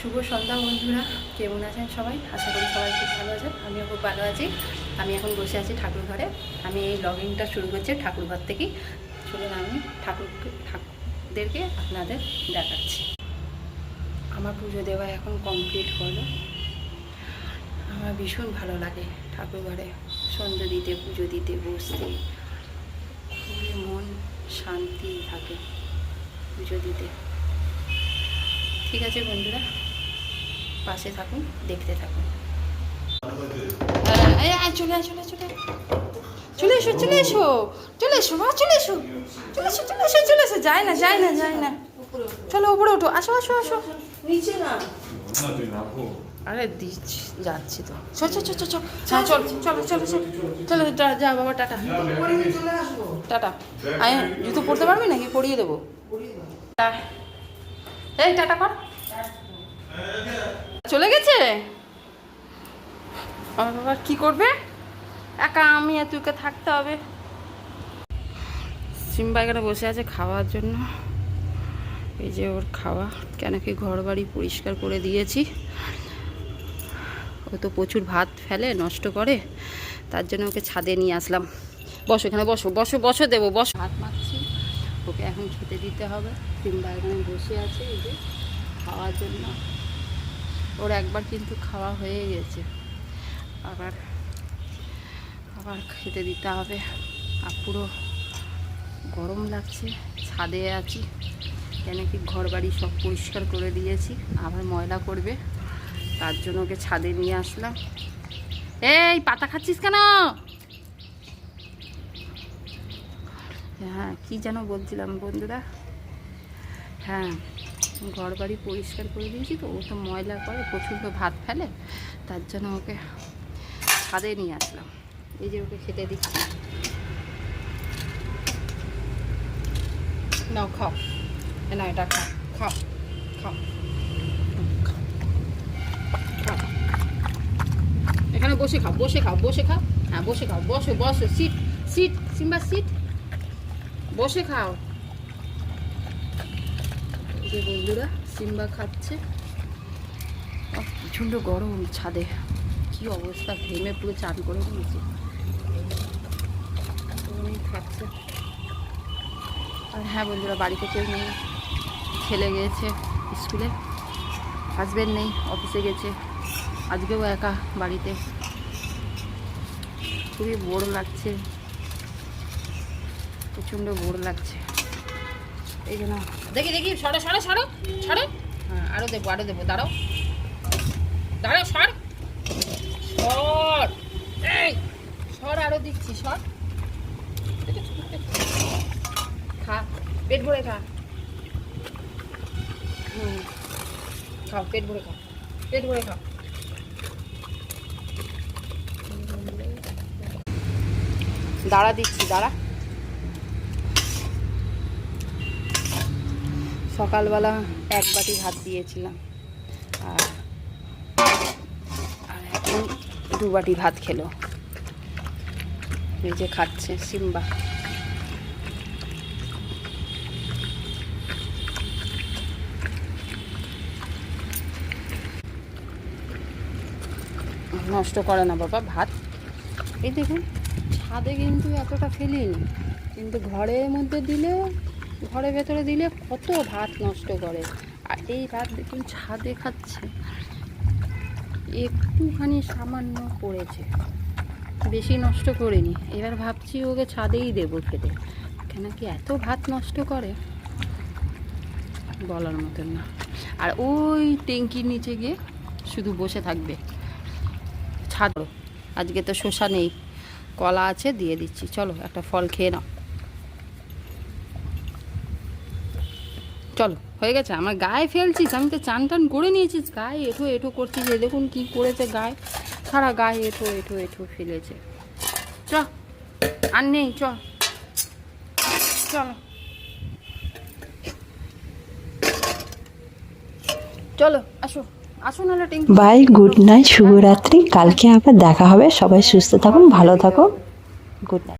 শুভ সন্ধ্যা বন্ধুরা, কেমন আছেন সবাই? আশা করি সবাই খুব ভালো আছেন, আমিও খুব ভালো আছি। আমি এখন বসে আছি ঠাকুর ঘরে। আমি এই লগিংটা শুরু করছি ঠাকুর ঘর থেকেই চলুন আমি ঠাকুর ঠাকুরদেরকে আপনাদের দেখাচ্ছি। আমার পুজো দেওয়া এখন কমপ্লিট হলো। আমার ভীষণ ভালো লাগে ঠাকুর ঘরে। সন্ধ্যে দিতে, পুজো দিতে, বসতে। খুবই মন শান্তি থাকে পুজো দিতে। ঠিক আছে বন্ধুরা পাশে থাকুন দেখতে থাকুন। চলে চলে চলে চলে এসো চলে এসো চলে এসো মা চলে এসো চলে এসো চলে এসো চলে এসো যায় না যায় না যায় না। চলো উপরে ওঠো আসো আসো আসো। নিচে না। আরে দিচ্ছি যাচ্ছি তো। চল চল চল চল চল হ্যাঁ চল চলো চলো চলো চলো যা- বাবা টাটা। টাটা। আয় জুতো পরতে পারবি নাকি? পরিয়ে দেবো। এই টাটা কর। চলে গেছে? কি করবে? একা আমি আর তুইকে থাকতে হবে। সিম্বা এখানে বসে আছে খাওয়ার জন্য। এই যে ওর খাওয়া। কেন কি ঘর বাড়ি পরিষ্কার করে দিয়েছি। ও তো প্রচুর ভাত ফেলে, নষ্ট করে। তার জন্য ওকে ছাদে নিয়ে আসলাম। বসো এখানে, বসো বসো বসো, দেবো, বসো। ভাত মাখছি। ওকে এখন খেতে দিতে হবে। সিম্বা এখানে বসে আছে এই যে খাওয়ার জন্য। ওর একবার কিন্তু খাওয়া হয়ে গেছে। আবার আবার খেতে দিতে হবে। আর পুরো গরম লাগছে, ছাদে আছি। কেন কি ঘর বাড়ি সব পরিষ্কার করে দিয়েছি, আবার ময়লা করবে তার জন্য ওকে ছাদে নিয়ে আসলাম। এই, পাতা খাচ্ছিস কেন? হ্যাঁ কি যেন বলছিলাম বন্ধুরা? হ্যাঁ। ঘর বাড়ি পরিষ্কার করে দিয়েছি তো ও তো ময়লা করে, প্রচণ্ড ভাত ফেলে, তার জন্য ওকে ছাদে নিয়ে আসলাম। এই যে ওকে খেতে দিচ্ছি। নাও, খাও। না, এটা খাও খাও। খাও। এখানে বসে খাও বসে খাও বসে খাও। হ্যাঁ বসে খাও, বসো বসো, সিট সিট, সিম্বা, সিট। বসে খাও। যে বন্ধুরা সিম্বা খাচ্ছে। প্রচণ্ড গরম ছাদে। কি অবস্থা? ঘেমে পুরো চান করে দিয়েছি খাচ্ছে। আর হ্যাঁ বন্ধুরা, বাড়িতে কেউ নেই। ছেলে গিয়েছে স্কুলে। হাজব্যান্ড নেই, অফিসে গেছে। আজকেও একা বাড়িতে। খুবই বোর লাগছে। প্রচণ্ড বোর লাগছে। এই জন্য দেখি দেখি, সরো সরো সরো সরো। হ্যাঁ আরও দেবো আরও দেবো, দাঁড়াও। দাঁড়াও, সর। সর। এই, সর আরও দিচ্ছি, সর। খা, পেট ভরে খা। হুম, খাও, পেট ভরে খাও, পেট ভরে খাও। দাঁড়া দিচ্ছি, দাঁড়া। সকালবেলা এক বাটি ভাত দিয়েছিলাম। আর এখন দু বাটি ভাত খেলো। এই যে খাচ্ছে সিম্বা। নষ্ট করে না বাবা ভাত। এই দেখুন, ছাদে কিন্তু এতটা ফেলিনি। কিন্তু ঘরের মধ্যে দিলে ঘরের ভেতরে দিলে কত ভাত নষ্ট করে। আর এই ভাত দেখুন ছাদে খাচ্ছে। একটুখানি সামান্য পড়েছে। বেশি নষ্ট করিনি। এবার ভাবছি ওকে ছাদেই দেবো খেতে। কেন কি এত ভাত নষ্ট করে? বলার মতন না। আর ওই ট্যাঙ্কির নিচে গিয়ে শুধু বসে থাকবে। ছাদ। আজকে তো শসা নেই। কলা আছে, দিয়ে দিচ্ছি। চলো একটা ফল খেয়ে নাও। চলো, হয়ে গেছে। আমার গায়ে ফেলছিস, আমি তো চান টান করে নিয়েছিস, গায়ে এঠো এঠো করছিস, এ দেখুন কী করেছে গায়ে। সারা গায়ে এঠো এঠো এঠো ফেলেছে। চ, আর নেই, চ। চলো। চলো, আসো বাই, গুড নাইট, শুভরাত্রি। কালকে আবার দেখা হবে। সবাই সুস্থ থাকুন, ভালো থাকুন। Good night.